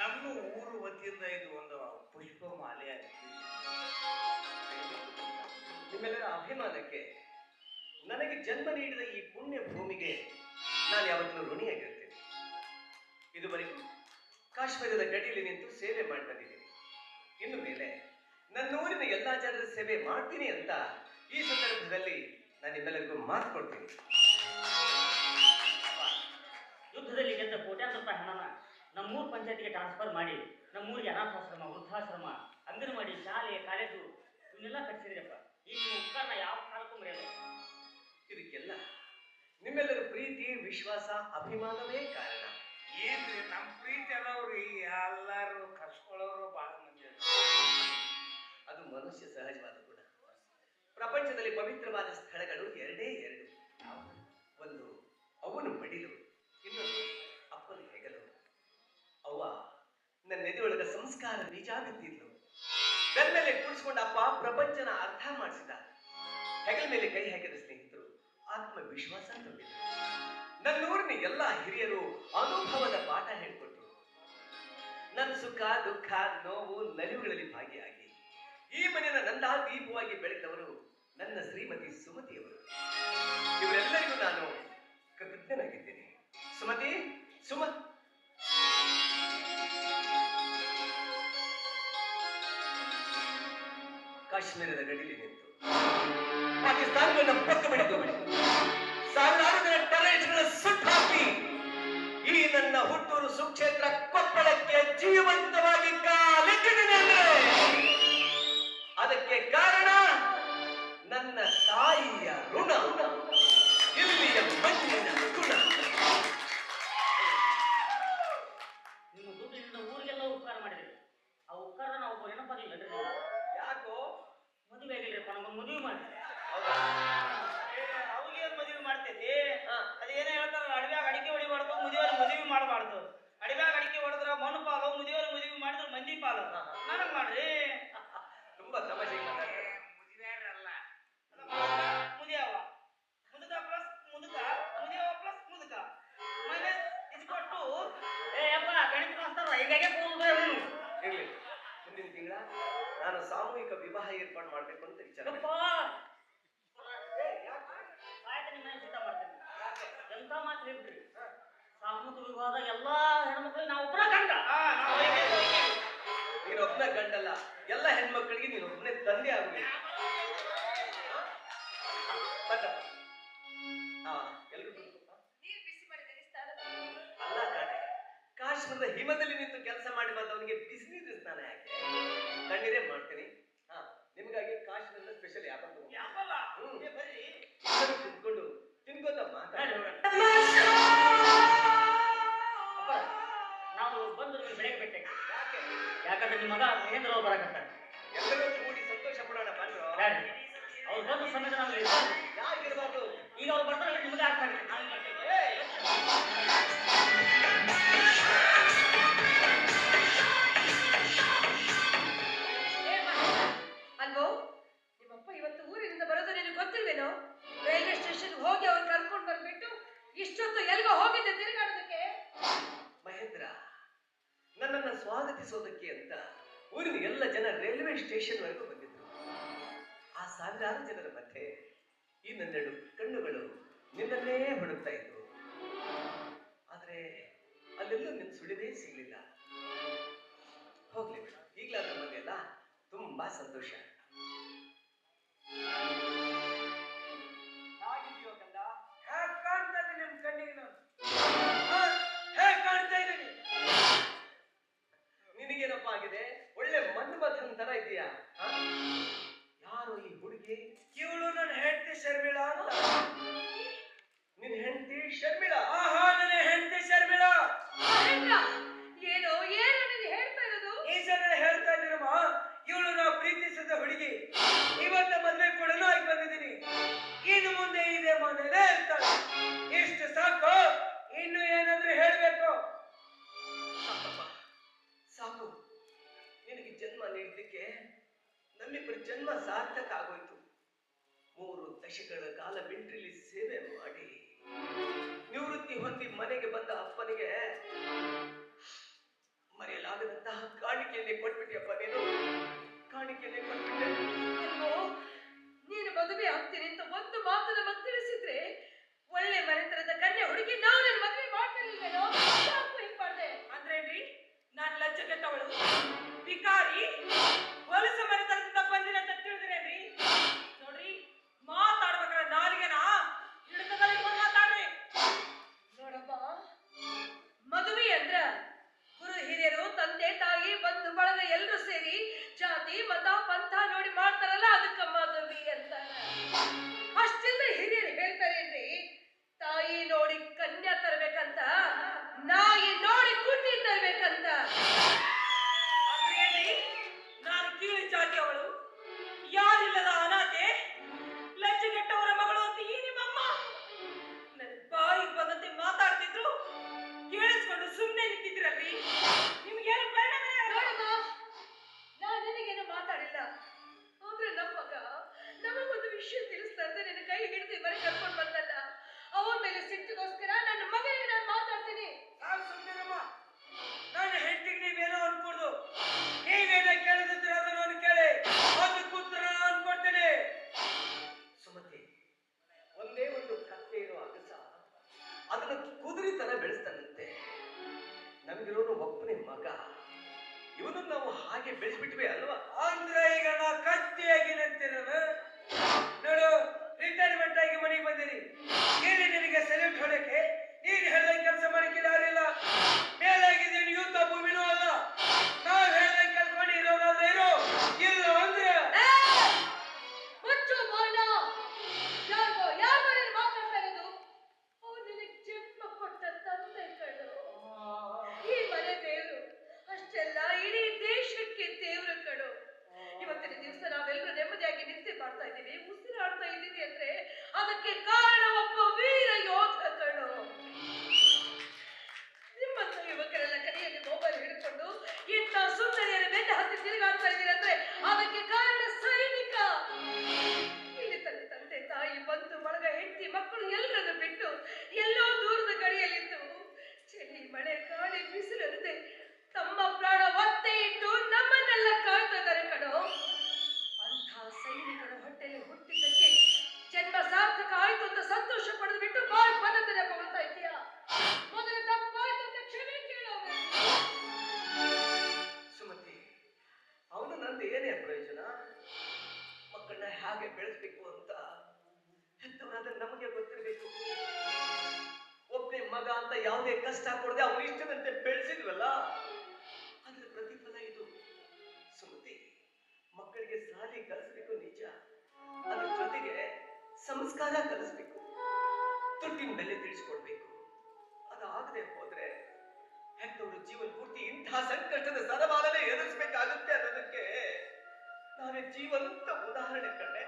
ನಮ್ಮ ಊರು ವತಿಯಿಂದ ಇದು ಒಂದು ಪುಷ್ಪ ಮಾಲೆ ನಿಮ್ಮೆಲ್ಲರ ಅಭಿಮಾನಕ್ಕೆ ನನಗೆ ಜನ್ಮ ನೀಡಿದ ಈ ಪುಣ್ಯ ಭೂಮಿಗೆ ನಾನು ಯಾವತ್ತೂ ಋಣಿಯಾಗಿರ್ತೇನೆ. ಇದುವರೆಗೂ ಕಾಶ್ಮೀರದ ಗಡಿಯಲ್ಲಿ ನಿಂತು ಸೇವೆ ಮಾಡಿ ಇನ್ನು ಮೇಲೆ ನನ್ನೂರಿನ ಎಲ್ಲಾ ಜನರ ಸೇವೆ ಮಾಡ್ತೀನಿ ಅಂತ ಈ ಸಂದರ್ಭದಲ್ಲಿ ನಾನು ನಿಮ್ಮೆಲ್ಲರಿಗೂ ಮಾತು ಕೊಡ್ತೀನಿ. ಯುದ್ಧದಲ್ಲಿ ಗೆದ್ದ ಕೋಟ್ಯಾಂತರ ರೂಪಾಯಿ ಹಣನ ನಮ್ಮೂರು ಪಂಚಾಯತಿಗೆ ಟ್ರಾನ್ಸ್ಫರ್ ಮಾಡಿ ನಮ್ಮೂರಿಗೆ ಅನಾಥಾಶ್ರಮ ವೃದ್ಧಾಶ್ರಮ ಅಂಗನವಾಡಿ ಶಾಲೆ ಕಾಲೇಜು ಇವನ್ನೆಲ್ಲ ಕಟ್ಸಿದ್ರಪ್ಪ. ಈ ನಿಮ್ಮ ಉಪಕಾರನ ಯಾವ ಕಾಲಕ್ಕೂ ಮರೆಯಲ್ಲ. ಇದಕ್ಕೆಲ್ಲ ನಿಮ್ಮೆಲ್ಲರ ಪ್ರೀತಿ ವಿಶ್ವಾಸ ಅಭಿಮಾನವೇ ಕಾರಣ. ಏನ್ರಿ ನಮ್ಮ ಪ್ರೀತಿ ಅದಾವ್ರಿ ಎಲ್ಲರೂ ಕರ್ಸ್ಕೊಳ್ಳೋರು ಬಹಳ ಮಂದಿ ಅದು ಮನುಷ್ಯ ಸಹಜವಾದ ಗುಣ. ಪ್ರಪಂಚದಲ್ಲಿ ಪವಿತ್ರವಾದ ಸ್ಥಳಗಳು ಎರಡೇ ಎರಡು. ಸಂಸ್ಕಾರ ನಿಜ ಬಿತ್ತಿದ್ಲು ಬೆಲ್ ಮೇಲೆ ಕೂಡಿಸ್ಕೊಂಡು ಅಪ್ಪ ಪ್ರಪಂಚನ ಅರ್ಥ ಮಾಡಿಸಿದ. ಹೆಗಲ ಮೇಲೆ ಕೈ ಹಾಕಿದ ಸ್ನೇಹಿತರು ಆತ್ಮವಿಶ್ವಾಸ ತುಂಬಿದ್ರು. ನನ್ನೂರಿನ ಎಲ್ಲ ಹಿರಿಯರು ಅನುಭವದ ಪಾಠ ಹೇಳ್ಕೊಟ್ರು. ನನ್ನ ಸುಖ, ದುಃಖ, ನೋವು, ನಲಿವುಗಳಲ್ಲಿ ಭಾಗಿಯಾಗಿ. ಈ ಮನೆಯ ನಂದಾ ದೀಪವಾಗಿ ಬೆಳೆದವರು ನನ್ನ ಶ್ರೀಮತಿ ಸುಮತಿಯವರು. ಇವರೆಲ್ಲರಿಗೂ ನಾನು ಕೃತಜ್ಞನಾಗಿದ್ದೇನೆ. ಸುಮತಿ ಸುಮ ಕಾಶ್ಮೀರದ ಗಡಿಲಿ ನಿಂತು. ಪಾಕಿಸ್ತಾನವನ್ನು ಪಕ್ಕ ಬಿಡಿದು ಸಾವಿರಾರು ಜನ ಟೆರರಿಸ್ಟ್ಗಳ ಸುಟ್ಟು ಹಾಕಿ ಈ ನನ್ನ ಹುಟ್ಟೂರು ಸುಕ್ಷೇತ್ರ ಕೊಪ್ಪಳಕ್ಕೆ ಜೀವಂತವಾಗಿ ಕಾಲಿಟ್ಟಿದ್ದೇನೆ. ನಮ್ಗೆ ಮದುವೆ ಮಾಡಿ ಅವ್ರಿಗೆ ಅವ್ಗೇನ್ ಮದುವೆ ಮಾಡ್ತೈತಿ. ಅದೇನ ಹೇಳ್ತಾರ ಅಡವ್ಯಾಗ ಅಡಿಕೆ ಹೊಡಿಬಾರ್ದು ಮುದಿಯವ್ರ ಮದುವೆ ಮಾಡಬಾರ್ದು. ಅಡವ್ಯಾಗ ಅಡಿಕೆ ಹೊಡೆದ್ರ ಮಣ್ಣು ಪಾಲು ಮುದಿಯವ್ರ ಮದುವೆ ಮಾಡಿದ್ರ ಮಂದಿ ಪಾಲು. ನನಗ್ ಮಾಡ್ರಿ ತುಂಬಾ ತಮಾಷೆ ಮಾತಾಡ್ತಾರೆ ಮುದಿವ್ಯಾರಲ್ಲ. ಮುದಿಯವ ಮುದುಕ ಪ್ಲಸ್ ಮುದುಕ ಮುದಿಯವ ಪ್ಲಸ್ ಮುದುಕ. ಮೈನಸ್ ಇಸ್ಕೊಟ್ಟು ಏ ಅಪ್ಪ ಗಣಿತ ಮಾಸ್ತರ್ ಹೀಗಾಗಿ ನಾನು ಸಾಮೂಹಿಕ ವಿವಾಹ ಏರ್ಪಾಡು ಮಾಡ್ಬೇಕು ಅಂತ ವಿಚಾರ ಎಂತ ಮಾತು ಸಾಮೂಹಿಕ ವಿವಾಹದಾಗ ಎಲ್ಲಾ ಹೆಣ್ಮಕ್ಳಿಗೆ ನಾವು ಒಬ್ಬರ ಗಂಡ. ನೀನು ಒಬ್ಬನ ಗಂಡಲ್ಲ ಎಲ್ಲ ಹೆಣ್ಮಕ್ಳಿಗೆ ನೀನು ಒಬ್ಬನೇ ತಂದೆ ಆಗಬೇಕು. ಕಾಶ್ಮೀರದ ಹಿಮದಲ್ಲಿ ನಿಂತು ಕೆಲಸ ಮಾಡಿ ಬಂದವನಿಗೆ ಬಿಸಿನೀರು ಸ್ನಾನ ಯಾಕೆ? ತಣ್ಣೀರೇ ಮಾಡ್ತೀನಿ. ಹಾ ನಿಮ್ಗಾಗಿ ಕಾಶ್ಮೀರದ ಸ್ಪೆಷಲ್ ಯಾಪಲ್ ಕುತ್ಕೊಂಡು ತಿನ್ಕೋತ ಮಾತಾಡಿ. ನಾವು ಬಂದು ನಿಮಗೆ ಬೆಳಗ್ಗೆ ಬೆಟ್ಟೆ ಯಾಕೆ? ಯಾಕಂದ್ರೆ ನಿಮ್ಮ ಮಗ ಮಹೇಂದ್ರ ಅವ್ರು ಬರಕತ್ತಾರೆ ಎಲ್ಲರೂ ಕೂಡಿ ಸಂತೋಷ ಪಡೋಣ ಬಂದ್ರು ಅವ್ರು ಬಂದ ಸಮಯದ ನಾವು. ಯಾಕಿರ್ಬಾರ್ದು ಈಗ ಅವ್ರು ಬರ್ತಾರೆ ನಿಮಗೆ ಅರ್ಥ ಸ್ವಾಗತಿಸೋದಕ್ಕೆ ಅಂತ ಊರಿನ ಎಲ್ಲ ಜನ ರೈಲ್ವೆ ಸ್ಟೇಷನ್ ವರೆಗೂ ಬಂದಿದ್ರು. ಆ ಸಾವಿರಾರು ಜನರ ಮಧ್ಯೆ ಈ ನನ್ನೆರಡು ಕಣ್ಣುಗಳು ನಿನ್ನನ್ನೇ ಹುಡುಕ್ತಾ ಇದ್ವು. ಆದ್ರೆ ಅಲ್ಲೆಲ್ಲೂ ನಿನ್ ಸುಳಿವೇ ಸಿಗ್ಲಿಲ್ಲ. ಹೋಗ್ಲಿ ಈಗ್ಲಾದ್ರೂ ಬಂದೆಲ್ಲ ತುಂಬಾ ಸಂತೋಷ. ಇವಳು ನನ್ನ ಹೆಂಡತಿ ಶರ್ಮಿಳಾ ಅಂತ. ನಿನ್ ಹೆಂಡತಿ ಶರ್ಮಿಳಾ? ಆಹಾ ನನ್ನ ಹೆಂಡತಿ ಶರ್ಮಿಳಾ. ಏನೋ ಏನು ನೀನು ಹೇಳ್ತಾ ಇರೋದು? ಈ ಜನ ಹೇಳ್ತಾ ಇದ್ದೀರಮ್ಮ ಇವಳು ನಾವು ಪ್ರೀತಿಸಿದ ಹುಡುಗಿ. ಇವತ್ತ ಮದ್ವೆ ಕೂಡ ಆಗಿ ಬಂದಿದ್ದೀನಿ. ಇನ್ನು ಮುಂದೆ ಇದೆ ಮನೇಲೇ ಇರ್ತಾಳೆ. ಇಷ್ಟು ಸಾಕು. ಇನ್ನು ಏನಾದ್ರೂ ಹೇಳ್ಬೇಕು? ಸಾಕು. ನಿನಗೆ ಜನ್ಮ ನೀಡಲಿಕ್ಕೆ ನಮ್ಮಿಬ್ಬರ ಜನ್ಮ ಸಾರ್ಥಕ ಆಗೋಯ್ತು. ವರ್ಷಗಳ ಕಾಲ ಮಿಲಿಟರಿಲಿ ಸೇವೆ ಮಾಡಿ ನಿವೃತ್ತಿ ಹೊಂದಿ ಮನೆಗೆ ಬಂದ ಅಪ್ಪನಿಗೆ ಮರೆಯಲಾಗದಂತಹ ಕಾಣಿಕೆಯನ್ನೇ ಕೊಟ್ಬಿಟ್ಟಿಯಪ್ಪ ನೀನು. ಕಾಣಿಕೆಯನ್ನೇ ಕೊಟ್ಬಿಟ್ಟೆ. ನೀನು ಮದುವೆ ಆಗ್ತೀನಿ ಅಂತ ಒಂದು ಮಾತು ನಮಗೆ ತಿಳಿಸಿದ್ರೆ que cada ಅಂತ ಯಾವುದೇ ಕಷ್ಟ ಕೊಡದೆ ಅವನು ಇಷ್ಟದಂತೆ ಬೆಳೆಸಿದ್ವಲ್ಲ? ಅದ್ರ ಪ್ರತಿಫಲ ಇದು. ಸುಮತಿ, ಮಕ್ಕಳಿಗೆ ಸಾಲಿ ಕಲಿಸ್ಬೇಕು ನಿಜ. ಅದ್ರ ಜೊತೆಗೆ ಸಂಸ್ಕಾರ ಕಲಿಸ್ಬೇಕು. ದುಡ್ಡಿನ ಬೆಲೆ ತಿಳಿಸ್ಕೊಡ್ಬೇಕು. ಅದಾಗದೆ ಹೋದ್ರೆ ಹೆತ್ತವರು ಜೀವನ ಪೂರ್ತಿ ಇಂತಹ ಸಂಕಷ್ಟದ ಸರಬಾಲನೆ ಎದುರಿಸ್ಬೇಕಾಗುತ್ತೆ ಅನ್ನೋದಕ್ಕೆ ನಾನೇ ಜೀವಂತ ಉದಾಹರಣೆ ಕಂಡೆ